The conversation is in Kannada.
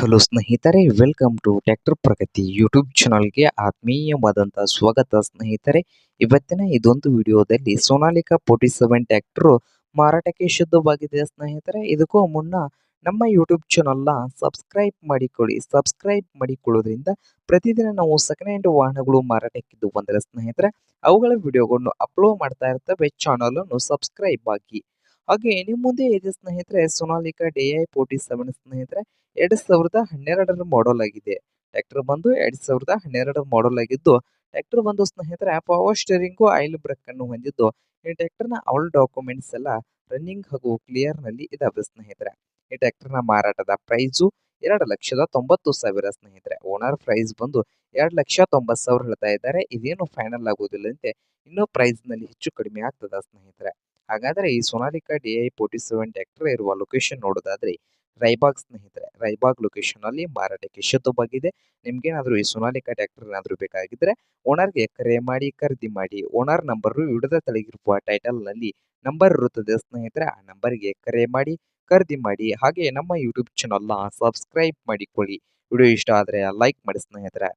ಹಲೋ ಸ್ನೇಹಿತರೆ welcome to tractor Pragati YouTube ಚಾನಲ್ಗೆ ಆತ್ಮೀಯವಾದಂಥ ಸ್ವಾಗತ ಸ್ನೇಹಿತರೆ. ಇವತ್ತಿನ ಇದೊಂದು ವಿಡಿಯೋದಲ್ಲಿ ಸೋನಾಲಿಕಾ ಫೋರ್ಟಿ ಸೆವೆನ್ ಟ್ಯಾಕ್ಟ್ರು ಮಾರಾಟಕ್ಕೆ ಶುದ್ಧವಾಗಿದೆ ಸ್ನೇಹಿತರೆ. ಇದಕ್ಕೂ ಮುನ್ನ ನಮ್ಮ ಯೂಟ್ಯೂಬ್ ಚಾನಲ್ನ ಸಬ್ಸ್ಕ್ರೈಬ್ ಮಾಡಿಕೊಳ್ಳಿ. ಸಬ್ಸ್ಕ್ರೈಬ್ ಮಾಡಿಕೊಳ್ಳೋದ್ರಿಂದ ಪ್ರತಿದಿನ ನಾವು ಸೆಕೆಂಡ್ ಹ್ಯಾಂಡ್ ವಾಹನಗಳು ಮಾರಾಟಕ್ಕಿದ್ದು ಬಂದರೆ ಸ್ನೇಹಿತರೆ, ಅವುಗಳ ವಿಡಿಯೋಗಳನ್ನು ಅಪ್ಲೋಡ್ ಮಾಡ್ತಾ ಇರ್ತವೆ. ಚಾನಲನ್ನು ಸಬ್ಸ್ಕ್ರೈಬ್ ಆಗಿ. ಹಾಗೆ ನಿಮ್ಮ ಮುಂದೆ ಇದೆ ಸ್ನೇಹಿತರೆ, Sonalika D I forty seven ಸ್ನೇಹಿತರೆ, ಎರಡ್ ಸಾವಿರದ ಹನ್ನೆರಡರ ಮಾಡೆಲ್ ಆಗಿದೆ. ಟ್ರ್ಯಾಕ್ಟರ್ ಬಂದು ಎರಡ್ ಸಾವಿರದ ಹನ್ನೆರಡರ ಮಾಡೆಲ್ ಆಗಿದ್ದು ಟ್ರ್ಯಾಕ್ಟರ್ ಬಂದು ಸ್ನೇಹಿತರೆ ಪವರ್ ಸ್ಟೇರಿಂಗು ಆಯಿಲ್ ಬ್ರೇಕ್ ಅನ್ನು ಹೊಂದಿದ್ದು, ಈ ಟ್ರ್ಯಾಕ್ಟರ್ನ ಆಲ್ ಡಾಕ್ಯುಮೆಂಟ್ಸ್ ಎಲ್ಲ ರನ್ನಿಂಗ್ ಹಾಗೂ ಕ್ಲಿಯರ್ನಲ್ಲಿ ಇದಾವೆ ಸ್ನೇಹಿತರೆ. ಈ ಟ್ರ್ಯಾಕ್ಟರ್ನ ಮಾರಾಟದ ಪ್ರೈಸು ಎರಡು ಲಕ್ಷದ ತೊಂಬತ್ತು ಸಾವಿರ ಸ್ನೇಹಿತರೆ. ಓನರ್ ಪ್ರೈಸ್ ಬಂದು ಎರಡು ಲಕ್ಷ ತೊಂಬತ್ತು ಸಾವಿರ ಹೇಳ್ತಾ ಇದ್ದಾರೆ. ಇದೇನು ಫೈನಲ್ ಆಗೋದಿಲ್ಲಂತೆ ಇನ್ನೂ ಪ್ರೈಸ್ನಲ್ಲಿ ಹೆಚ್ಚು ಕಡಿಮೆ ಆಗ್ತದ ಸ್ನೇಹಿತರೆ. ಹಾಗಾದ್ರೆ ಈ Sonalika D I forty seven tractor ಇರುವ ಲೊಕೇಶನ್ ನೋಡೋದಾದ್ರೆ ರೈಬಾಗ್ ಸ್ನೇಹಿತರೆ, ರೈಬಾಗ್ ಲೊಕೇಶನ್ ಅಲ್ಲಿ ಮಾರಾಟಕ್ಕೆ ಶುದ್ಧವಾಗಿದೆ ನಿಮ್ಗೇನಾದ್ರೂ ಈ ಸೋನಾಲಿಕಾ ಟ್ರ್ಯಾಕ್ಟರ್ ಏನಾದ್ರೂ ಬೇಕಾಗಿದ್ರೆ ಓನರ್ಗೆ ಕರೆ ಮಾಡಿ, ಖರೀದಿ ಮಾಡಿ, ಓನರ್ ನಂಬರ್ ವಿಡದ ತಲೆಗಿರುವ ಟೈಟಲ್ನಲ್ಲಿ ನಂಬರ್ ಇರುತ್ತದೆ ಸ್ನೇಹಿತರೆ, ಆ ನಂಬರ್ಗೆ ಕರೆ ಮಾಡಿ, ಖರೀದಿ ಮಾಡಿ, ಹಾಗೆ ನಮ್ಮ ಯೂಟ್ಯೂಬ್ ಚಾನಲ್ನ ಸಬ್ಸ್ಕ್ರೈಬ್ ಮಾಡಿಕೊಳ್ಳಿ. ವಿಡಿಯೋ ಇಷ್ಟ ಆದರೆ ಲೈಕ್ ಮಾಡಿ ಸ್ನೇಹಿತರೆ.